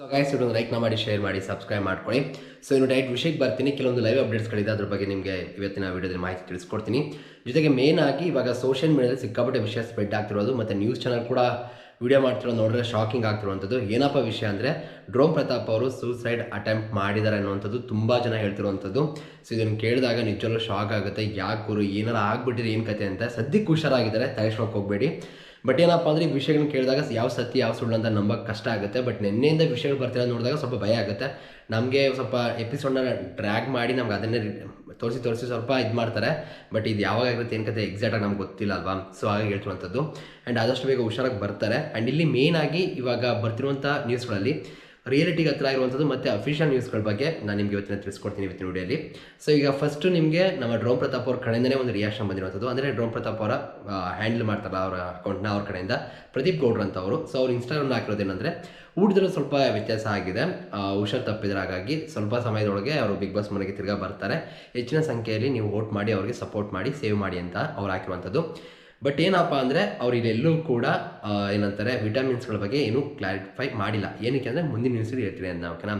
So guys ಇದೊಂದು ಲೈಕ್ನ ಮಾಡಿ share ಮಾಡಿ ಸಬ್ಸ್ಕ್ರೈಬ್ ಮಾಡ್ಕೊಳ್ಳಿ. ಸೊ ಇನ್ನು ಡೈರೆಕ್ಟ್ ವಿಷಯಕ್ಕೆ ಬರ್ತೀನಿ. ಕೆಲವೊಂದು ಲೈವ್ ಅಪ್ಡೇಟ್ಸ್ಗಳಿದೆ ಅದ್ರ ಬಗ್ಗೆ ನಿಮಗೆ ಇವತ್ತಿನ ವಿಡಿಯೋದಲ್ಲಿ ಮಾಹಿತಿ ತಿಳಿಸ್ಕೊಡ್ತೀನಿ. ಜೊತೆಗೆ ಮೇನ್ ಆಗಿ ಇವಾಗ ಸೋಷಿಯಲ್ ಮೀಡಿಯಾದಲ್ಲಿ ಸಿಕ್ಕಾಪಟ್ಟೆ ವಿಷಯ ಸ್ಪ್ರೆಡ್ ಆಗ್ತಿರೋದು, ಮತ್ತು ನ್ಯೂಸ್ ಚಾನಲ್ ಕೂಡ ವಿಡಿಯೋ ಮಾಡ್ತಿರೋದು ನೋಡಿದ್ರೆ ಶಾಕಿಂಗ್ ಆಗ್ತಿರುವಂಥದ್ದು. ಏನಪ್ಪ ವಿಷಯ ಅಂದರೆ ಡ್ರೋಮ್ ಪ್ರತಾಪ್ ಅವರು ಸೂಸೈಡ್ ಅಟೆಂಪ್ಟ್ ಮಾಡಿದ್ದಾರೆ ಅನ್ನುವಂಥದ್ದು ತುಂಬ ಜನ ಹೇಳ್ತಿರುವಂಥದ್ದು. ಸೊ ಇದನ್ನು ಕೇಳಿದಾಗ ನಿಜವಲ್ಲೂ ಶಾಕ್ ಆಗುತ್ತೆ. ಯಾಕೆ ಗುರು? ಏನಾರು ಆಗ್ಬಿಟ್ಟಿದ್ರೆ ಏನು ಕತೆ ಅಂತ. ಸದ್ಯಕ್ಕೆ ಹುಷಾರಾಗಿದ್ದಾರೆ ತಲೆಸ್ಕೊಳಕ್ಕೆ ಹೋಗಬೇಡಿ. ಬಟ್ ಏನಪ್ಪ ಅಂದರೆ ಈ ವಿಷಯಗಳನ್ನ ಕೇಳಿದಾಗ ಯಾವ ಸತ್ಯ, ಯಾವ ಸುಳ್ಳು ಅಂತ ನಂಬಕ್ಕೆ ಕಷ್ಟ ಆಗುತ್ತೆ. ಬಟ್ ನಿನ್ನೆಯಿಂದ ವಿಷಯಗಳು ಬರ್ತಿರೋದು ನೋಡಿದಾಗ ಸ್ವಲ್ಪ ಭಯ ಆಗುತ್ತೆ. ನಮಗೆ ಸ್ವಲ್ಪ ಎಪಿಸೋಡ್ನ ಡ್ರ್ಯಾಗ್ ಮಾಡಿ ನಮ್ಗೆ ಅದನ್ನೇ ತೋರಿಸಿ ತೋರಿಸಿ ಸ್ವಲ್ಪ ಇದು ಮಾಡ್ತಾರೆ. ಬಟ್ ಇದು ಯಾವಾಗ ಆಗುತ್ತೆ ಏನು ಕತೆ ಎಕ್ಸಾಕ್ಟಾಗಿ ನಮ್ಗೆ ಗೊತ್ತಿಲ್ಲ ಅಲ್ವಾ ಸೊ ಹಾಗಾಗಿ ಹೇಳ್ತಿರುವಂಥದ್ದು. ಆ್ಯಂಡ್ ಆದಷ್ಟು ಬೇಗ ಹುಷಾರಾಗಿ ಬರ್ತಾರೆ. ಆ್ಯಂಡ್ ಇಲ್ಲಿ ಮೇನ್ ಆಗಿ ಇವಾಗ ಬರ್ತಿರುವಂಥ ನ್ಯೂಸ್ಗಳಲ್ಲಿ ರಿಯಾಲಿಟಿಗೆ ಹತ್ರ ಇರುವಂಥದ್ದು ಮತ್ತು ಅಫಿಷಿಯಲ್ ನ್ಯೂಸ್ಗಳ ಬಗ್ಗೆ ನಾನು ನಿಮಗೆ ಇವತ್ತಿನ ತಿಳಿಸ್ಕೊಡ್ತೀನಿ ಇವತ್ತಿನ ವಿಡಿಯೋಲಿ. ಸೊ ಈಗ ಫಸ್ಟು ನಿಮಗೆ ನಮ್ಮ ಡ್ರೋಮ್ ಪ್ರತಾಪ್ ಅವ್ರ ಕಡೆಯಿಂದನೇ ಒಂದು ರಿಯಾಕ್ಷನ್ ಬಂದಿರುವಂಥದ್ದು ಅಂದರೆ ಡ್ರೋಮ್ ಪ್ರತಾಪ್ ಅವರ ಹ್ಯಾಂಡಲ್ ಮಾಡ್ತಾರಲ್ಲ ಅವರ ಅಕೌಂಟ್ನ ಅವ್ರ ಕಡೆಯಿಂದ. ಪ್ರದೀಪ್ ಗೌಡ್ರು ಅಂತ ಅವರು. ಸೊ ಅವ್ರು ಇನ್ಸ್ಟಾಗ್ರಾಮ್ನ ಹಾಕಿರೋದೇನೆಂದರೆ ಊಟದಲ್ಲಿ ಸ್ವಲ್ಪ ವ್ಯತ್ಯಾಸ ಆಗಿದೆ. ಹುಷಾರು ಹುಷಾರ್ ತಪ್ಪಿದ್ರೆ ಹಾಗಾಗಿ ಸ್ವಲ್ಪ ಸಮಯದೊಳಗೆ ಅವರು ಬಿಗ್ ಬಾಸ್ ಮನೆಗೆ ತಿರ್ಗಾ ಬರ್ತಾರೆ. ಹೆಚ್ಚಿನ ಸಂಖ್ಯೆಯಲ್ಲಿ ನೀವು ವೋಟ್ ಮಾಡಿ, ಅವರಿಗೆ ಸಪೋರ್ಟ್ ಮಾಡಿ ಸೇವ್ ಮಾಡಿ ಅಂತ ಅವ್ರು ಹಾಕಿರುವಂಥದ್ದು ಬಟ್ ಏನಪ್ಪ ಅಂದರೆ ಅವ್ರು ಇದೆಲ್ಲೂ ಕೂಡ ಏನಂತಾರೆ ವಿಟಮಿನ್ಸ್ಗಳ ಬಗ್ಗೆ ಏನೂ ಕ್ಲಾರಿಫೈ ಮಾಡಿಲ್ಲ. ಏನಕ್ಕೆ ಅಂದರೆ ಮುಂದಿನ ನ್ಯೂಸಲ್ಲಿ ಹೇಳ್ತೀನಿ ಅಂತ ಓಕೆನಾ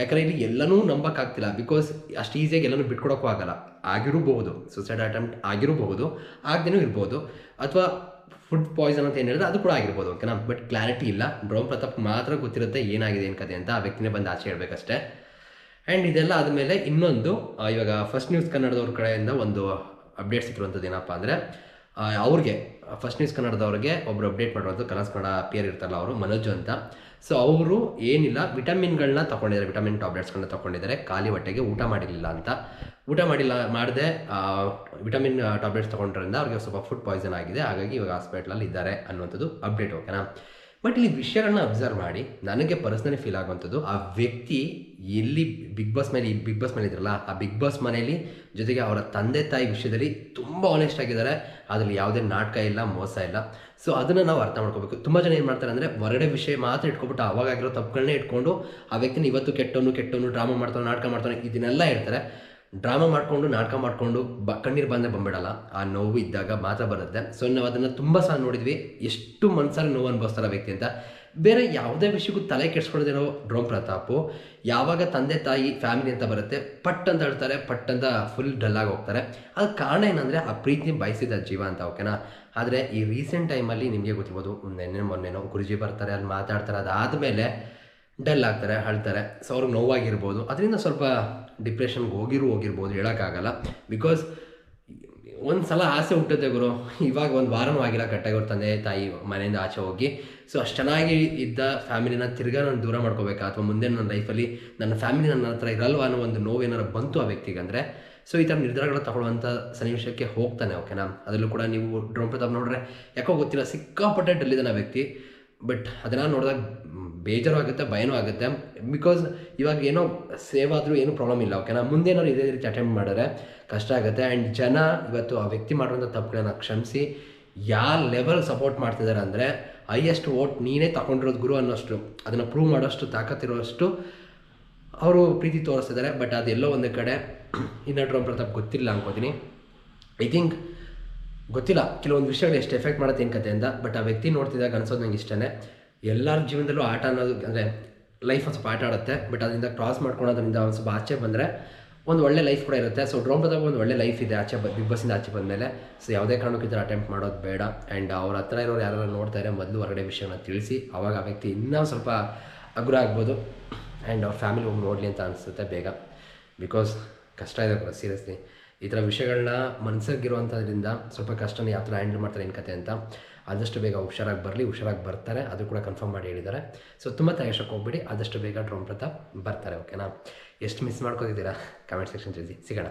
ಯಾಕಂದರೆ ಇಲ್ಲಿ ಎಲ್ಲನೂ ನಂಬಕ್ಕಾಗ್ತಿಲ್ಲ ಬಿಕಾಸ್ ಅಷ್ಟು ಈಸಿಯಾಗಿ ಎಲ್ಲನೂ ಬಿಟ್ಕೊಡೋಕ್ಕೂ ಆಗಲ್ಲ. ಆಗಿರಬಹುದು ಸುಸೈಡ್ ಅಟೆಂಪ್ಟ್ ಆಗಿರಬಹುದು, ಆಗದೇನೂ ಇರ್ಬೋದು. ಅಥವಾ ಫುಡ್ ಪಾಯ್ಸನ್ ಅಂತ ಏನು ಹೇಳಿದ್ರೆ ಅದು ಕೂಡ ಆಗಿರ್ಬೋದು ಓಕೆನಾ ಬಟ್ ಕ್ಲಾರಿಟಿ ಇಲ್ಲ. ಡ್ರೋನ್ ಪ್ರತಾಪ್ ಮಾತ್ರ ಗೊತ್ತಿರುತ್ತೆ ಏನಾಗಿದೆ ಏನು ಕತೆ ಅಂತ, ಆ ವ್ಯಕ್ತಿನೇ ಬಂದು ಆಚೆ ಹೇಳ್ಬೇಕಷ್ಟೇ. ಆ್ಯಂಡ್ ಇದೆಲ್ಲ ಆದಮೇಲೆ ಇನ್ನೊಂದು ಇವಾಗ ಫಸ್ಟ್ ನ್ಯೂಸ್ ಕನ್ನಡದವ್ರ ಕಡೆಯಿಂದ ಒಂದು ಅಪ್ಡೇಟ್ ಸಿಕ್ಕಿರುವಂಥದ್ದು ಏನಪ್ಪ ಅಂದರೆ ಅವ್ರಿಗೆ ಫಸ್ಟ್ ನ್ಯೂಸ್ ಕನ್ನಡದವ್ರಿಗೆ ಒಬ್ರು ಅಪ್ಡೇಟ್ ಮಾಡುವಂಥ ಕನಸು ಕನ್ನಡ ಪಿಯರ್ ಇರ್ತಾರಲ್ಲ ಅವರು, ಮನೋಜ್ ಅಂತ. ಸೊ ಅವರು ಏನಿಲ್ಲ ವಿಟಮಿನ್ಗಳನ್ನ ತಗೊಂಡಿದ್ದಾರೆ ವಿಟಮಿನ್ ಟ್ಯಾಬ್ಲೆಟ್ಸ್ಗಳನ್ನ ತಗೊಂಡಿದ್ದಾರೆ ಖಾಲಿ ಹೊಟ್ಟೆಗೆ ಊಟ ಮಾಡಿರಲಿಲ್ಲ ಅಂತ. ಊಟ ಮಾಡಿಲ್ಲ, ಮಾಡದೆ ವಿಟಮಿನ್ ಟ್ಯಾಬ್ಲೆಟ್ಸ್ ತೊಗೊಂಡ್ರಿಂದ ಅವ್ರಿಗೆ ಸ್ವಲ್ಪ ಫುಡ್ ಪಾಯ್ಸನ್ ಆಗಿದೆ. ಹಾಗಾಗಿ ಇವಾಗ ಹಾಸ್ಪಿಟ್ಲಲ್ಲಿ ಇದ್ದಾರೆ ಅನ್ನುವಂಥದ್ದು ಅಪ್ಡೇಟ್ ಓಕೆನಾ ಬಟ್ ಇಲ್ಲಿ ವಿಷಯಗಳನ್ನ ಅಬ್ಸರ್ವ್ ಮಾಡಿ ನನಗೆ ಪರ್ಸ್ನಲಿ ಫೀಲ್ ಆಗುವಂಥದ್ದು, ಆ ವ್ಯಕ್ತಿ ಎಲ್ಲಿ ಬಿಗ್ ಬಾಸ್ ಮೇಲೆ ಬಿಗ್ ಬಾಸ್ ಮೇಲೆ ಇದ್ರಲ್ಲ ಆ ಬಿಗ್ ಬಾಸ್ ಮನೆಯಲ್ಲಿ ಜೊತೆಗೆ ಅವರ ತಂದೆ ತಾಯಿ ವಿಷಯದಲ್ಲಿ ತುಂಬ ಆನೆಸ್ಟ್ ಆಗಿದ್ದಾರೆ. ಅದರಲ್ಲಿ ಯಾವುದೇ ನಾಟಕ ಇಲ್ಲ, ಮೋಸ ಇಲ್ಲ. ಸೊ ಅದನ್ನು ನಾವು ಅರ್ಥ ಮಾಡ್ಕೋಬೇಕು. ತುಂಬ ಜನ ಏನು ಮಾಡ್ತಾರೆ ಅಂದರೆ ಹೊರಗಡೆ ವಿಷಯ ಮಾತ್ರ ಇಟ್ಕೊಬಿಟ್ಟು ಅವಾಗಾಗಿರೋ ತಪ್ಪುಗಳನ್ನೇ ಇಟ್ಕೊಂಡು ಆ ವ್ಯಕ್ತಿನ ಇವತ್ತು ಕೆಟ್ಟವನು ಕೆಟ್ಟವನು ಡ್ರಾಮಾ ಮಾಡ್ತಾನೆ, ನಾಟಕ ಮಾಡ್ತಾನೆ, ಇದನ್ನೆಲ್ಲ ಹೇಳ್ತಾರೆ. ಡ್ರಾಮಾ ಮಾಡಿಕೊಂಡು, ನಾಟಕ ಮಾಡಿಕೊಂಡು ಬ, ಕಣ್ಣೀರು ಬಂದೇ ಬಂದ್ಬಿಡಲ್ಲ. ಆ ನೋವು ಇದ್ದಾಗ ಮಾತ್ರ ಬರುತ್ತೆ. ಸೊ ನಾವು ಅದನ್ನು ತುಂಬ ಸಹ ನೋಡಿದ್ವಿ. ಎಷ್ಟು ಮನಸ್ಸಲ್ಲಿ ನೋವು ಅನುಭವಿಸ್ತಾರೆ ವ್ಯಕ್ತಿ ಅಂತ. ಬೇರೆ ಯಾವುದೇ ವಿಷಯಕ್ಕೂ ತಲೆ ಕೆಡಿಸ್ಕೊಳ್ಳೋದೇನೋ ಡ್ರೋಮ್ ಪ್ರತಾಪು. ಯಾವಾಗ ತಂದೆ, ತಾಯಿ, ಫ್ಯಾಮಿಲಿ ಅಂತ ಬರುತ್ತೆ ಪಟ್ ಅಂತ ಹೇಳ್ತಾರೆ ಪಟ್ ಅಂತ ಫುಲ್ ಡಲ್ಲಾಗಿ ಹೋಗ್ತಾರೆ. ಅದಕ್ಕೆ ಕಾರಣ ಏನಂದರೆ ಆ ಪ್ರೀತಿ ಬಯಸಿದ ಜೀವ ಅಂತ ಓಕೆನಾ ಆದರೆ ಈ ರೀಸೆಂಟ್ ಟೈಮಲ್ಲಿ ನಿಮಗೆ ಗೊತ್ತಿರ್ಬೋದು, ನೆನ್ನೆ ಮೊನ್ನೆನೋ ಗುರುಜಿ ಬರ್ತಾರೆ, ಅಲ್ಲಿ ಮಾತಾಡ್ತಾರೆ, ಅದಾದಮೇಲೆ ಡಲ್ ಆಗ್ತಾರೆ, ಅಳ್ತಾರೆ. ಸೊ ಅವ್ರಿಗೆ ನೋವಾಗಿರ್ಬೋದು. ಅದರಿಂದ ಸ್ವಲ್ಪ ಡಿಪ್ರೆಷನ್ಗೆ ಹೋಗಿರು ಹೋಗಿರ್ಬೋದು ಹೇಳೋಕ್ಕಾಗಲ್ಲ. ಬಿಕಾಸ್ ಒಂದು ಸಲ ಆಸೆ ಹುಟ್ಟುತ್ತೆ ಗುರು. ಇವಾಗ ಒಂದು ವಾರನೂ ಆಗಿಲ್ಲ, ಕಟ್ಟಾಗಿ ತಂದೆ, ತಾಯಿ ಮನೆಯಿಂದ ಆಚೆ ಹೋಗಿ. ಸೊ ಅಷ್ಟು ಚೆನ್ನಾಗಿ ಇದ್ದ ಫ್ಯಾಮಿಲಿನ ತಿರ್ಗಾ ನಾನು ದೂರ ಮಾಡ್ಕೋಬೇಕಾ? ಅಥವಾ ಮುಂದೆ ನನ್ನ ಲೈಫಲ್ಲಿ ನನ್ನ ಫ್ಯಾಮಿಲಿ ನನ್ನ ಹತ್ರ ಇರಲ್ವಾ ಅನ್ನೋ ಒಂದು ನೋವು ಏನಾರು ಬಂತು ಆ ವ್ಯಕ್ತಿಗೆ ಅಂದರೆ ಸೊ ಈ ಥರ ನಿರ್ಧಾರಗಳು ತಗೊಳ್ಳುವಂಥ ಸನ್ನಿವೇಶಕ್ಕೆ ಹೋಗ್ತಾನೆ ಓಕೆನಾ ಅದರಲ್ಲೂ ಕೂಡ ನೀವು ಡ್ರೋಮ್ ಪ್ರತಾಪ್ ನೋಡ್ರೆ, ಯಾಕೋ ಗೊತ್ತಿಲ್ಲ, ಸಿಕ್ಕಾಪಟ್ಟೆ ಡಲ್ಲಿದ್ದಾನೆ ವ್ಯಕ್ತಿ. ಬಟ್ ಅದನ್ನು ನೋಡಿದಾಗ ಬೇಜಾರು ಆಗುತ್ತೆ ಭಯನೂ ಆಗುತ್ತೆ. ಬಿಕಾಸ್ ಇವಾಗ ಏನೋ ಸೇವ್ ಆದರೂ ಏನೂ ಪ್ರಾಬ್ಲಮ್ ಇಲ್ಲ ಓಕೆನಾ ಮುಂದೆ ಏನಾದ್ರು ಇದೇ ರೀತಿ ಅಟೆಂಪ್ಟ್ ಮಾಡಿದ್ರೆ ಕಷ್ಟ ಆಗುತ್ತೆ. ಆ್ಯಂಡ್ ಜನ ಇವತ್ತು ಆ ವ್ಯಕ್ತಿ ಮಾಡುವಂಥ ತಪ್ಪುಗಳನ್ನ ಕ್ಷಮಿಸಿ ಯಾವ ಲೆವೆಲ್ ಸಪೋರ್ಟ್ ಮಾಡ್ತಿದ್ದಾರೆ ಅಂದರೆ ಹೈಯೆಸ್ಟ್ ವೋಟ್ ನೀನೇ ತಗೊಂಡಿರೋದು ಗುರು ಅನ್ನೋಷ್ಟು, ಅದನ್ನು ಪ್ರೂವ್ ಮಾಡೋಷ್ಟು ತಾಕತ್ತಿರೋಷ್ಟು ಅವರು ಪ್ರೀತಿ ತೋರಿಸ್ತಿದ್ದಾರೆ ಬಟ್ ಅದೆಲ್ಲೋ ಒಂದು ಕಡೆ ಇನ್ನ ಡ್ರೋಮ್ ಪ್ರತಾಪ್ ಗೊತ್ತಿಲ್ಲ ಅನ್ಕೋತೀನಿ. ಐ ಥಿಂಕ್ ಗೊತ್ತಿಲ್ಲ, ಕೆಲವೊಂದು ವಿಷಯಗಳು ಎಷ್ಟು ಎಫೆಕ್ಟ್ ಮಾಡುತ್ತೆ ಏನು ಅಂತ ಬಟ್ ಆ ವ್ಯಕ್ತಿ ನೋಡ್ತಿದ್ದಾಗ ಅನ್ಸೋದು ನಂಗೆ ಇಷ್ಟನೇ. ಎಲ್ಲರ ಜೀವನದಲ್ಲೂ ಆಟ ಅನ್ನೋದು ಅಂದರೆ ಲೈಫ್ ಒಂದು ಸ್ವಲ್ಪ ಆಟ ಆಡುತ್ತೆ ಬಟ್ ಅದರಿಂದ ಕ್ರಾಸ್ ಮಾಡ್ಕೊಂಡು ಅದರಿಂದ ಒಂದು ಸ್ವಲ್ಪ ಆಚೆ ಬಂದರೆ ಒಂದು ಒಳ್ಳೆ ಲೈಫ್ ಕೂಡ ಇರುತ್ತೆ. ಸೊ ಪ್ರತಾಪ್ ಒಂದು ಒಳ್ಳೆ ಲೈಫ್ ಇದೆ ಆಚೆ ಬಿಗ್ ಬಸ್ಸಿಂದ ಆಚೆ ಬಂದಮೇಲೆ. ಸೊ ಯಾವುದೇ ಕಾರಣಕ್ಕೂ ಈ ಥರ ಅಟೆಂಪ್ಟ್ ಮಾಡೋದು ಬೇಡ. ಆ್ಯಂಡ್ ಅವ್ರ ಹತ್ರ ಇರೋರು ಯಾರು ನೋಡ್ತಾ ಇದ್ದಾರೆ ಮೊದಲು ಹೊರಗಡೆ ವಿಷಯನ ತಿಳಿಸಿ. ಅವಾಗ ಆ ವ್ಯಕ್ತಿ ಇನ್ನೂ ಸ್ವಲ್ಪ ಅಗ್ರ ಆಗ್ಬೋದು. ಆ್ಯಂಡ್ ಅವ್ರ ಫ್ಯಾಮಿಲಿ ಹೋಗಿ ನೋಡಲಿ ಅಂತ ಅನಿಸುತ್ತೆ ಬೇಗ. ಬಿಕಾಸ್ ಕಷ್ಟ ಇದೆ ಕೂಡ ಸೀರಿಯಸ್ಲಿ ಈ ಥರ ವಿಷಯಗಳನ್ನ ಮನಸ್ಸಾಗಿರುವಂಥದ್ರಿಂದ ಸ್ವಲ್ಪ ಕಷ್ಟನ ಯಾವ ಥರ ಹ್ಯಾಂಡಲ್ ಮಾಡ್ತಾರೆ ಏನು ಕತೆ ಅಂತ. ಆದಷ್ಟು ಬೇಗ ಹುಷಾರಾಗಿ ಬರಲಿ, ಹುಷಾರಾಗಿ ಬರ್ತಾರೆ. ಅದು ಕೂಡ ಕನ್ಫರ್ಮ್ ಮಾಡಿ ಹೇಳಿದ್ದಾರೆ. ಸೊ ತುಂಬ ತಯಾರಿಸೋಕೆ ಹೋಗ್ಬಿಡಿ? ಆದಷ್ಟು ಬೇಗ ಡ್ರೋಮ್ ಪ್ರತಾಪ್ ಬರ್ತಾರೆ ಓಕೆನಾ ಎಷ್ಟು ಮಿಸ್ ಮಾಡ್ಕೋತಿದ್ದೀರಾ? ಕಮೆಂಟ್ ಸೆಕ್ಷನ್ ತಿಳಿಸಿ ಸಿಗೋಣ.